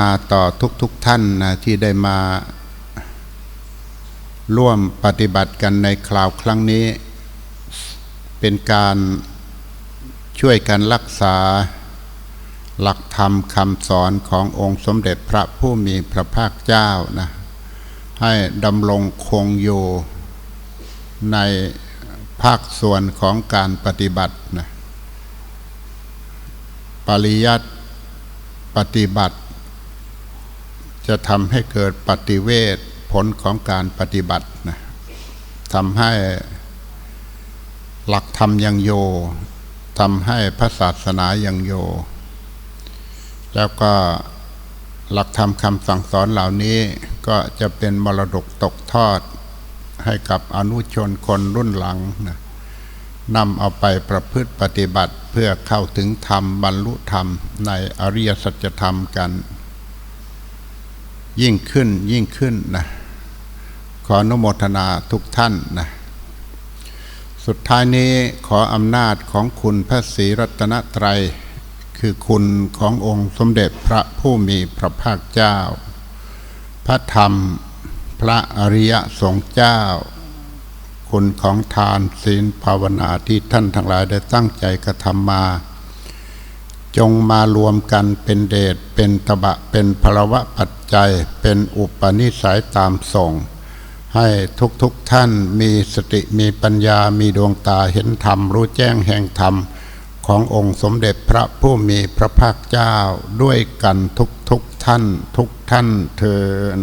มาต่อทุกๆทท่านนะที่ได้มา ร่วมปฏิบัติกันในคราวครั้งนี้ เป็นการช่วยกันรักษา หลักธรรมคำสอนขององค์สมเด็จพระผู้มีพระภาคเจ้านะให้ดำรงคงอยู่ในภาคส่วนของการปฏิบัตินะปริยัติปฏิบัติ จะทำให้เกิดปฏิเวทผลของการปฏิบัตินะทำให้หลักธรรมยังโยทำให้พระศาสนายังโย แล้วก็หลักธรรมคำสั่งสอนเหล่านี้ก็จะเป็นมรดกตกทอดให้กับอนุชนคนรุ่นหลังนะนำเอาไปประพฤติปฏิบัติเพื่อเข้าถึงธรรมบรรลุธรรมในอริยสัจธรรมกัน ยิ่งขึ้นยิ่งขึ้นนะขออนุโมทนาทุกท่านนะสุดท้ายนี้ขออำนาจของคุณพระศรีรัตนตรัย คือคุณขององค์สมเด็จพระผู้มีพระภาคเจ้า พระธรรมพระอริยสงฆ์เจ้า คุณของทานศีลภาวนาที่ท่านทั้งหลายได้ตั้งใจกระทำมา จงมารวมกันเป็นเดชเป็นตบะเป็นพลวะปัจจัย เป็นอุปนิสัยตามส่ง ให้ทุกๆทท่านมีสติมีปัญญามีดวงตาเห็นธรรม รู้แจ้งแห่งธรรม ขององค์สมเด็จพระผู้มีพระภาคเจ้าด้วยกันทุกๆทท่านทุกท่านเทิน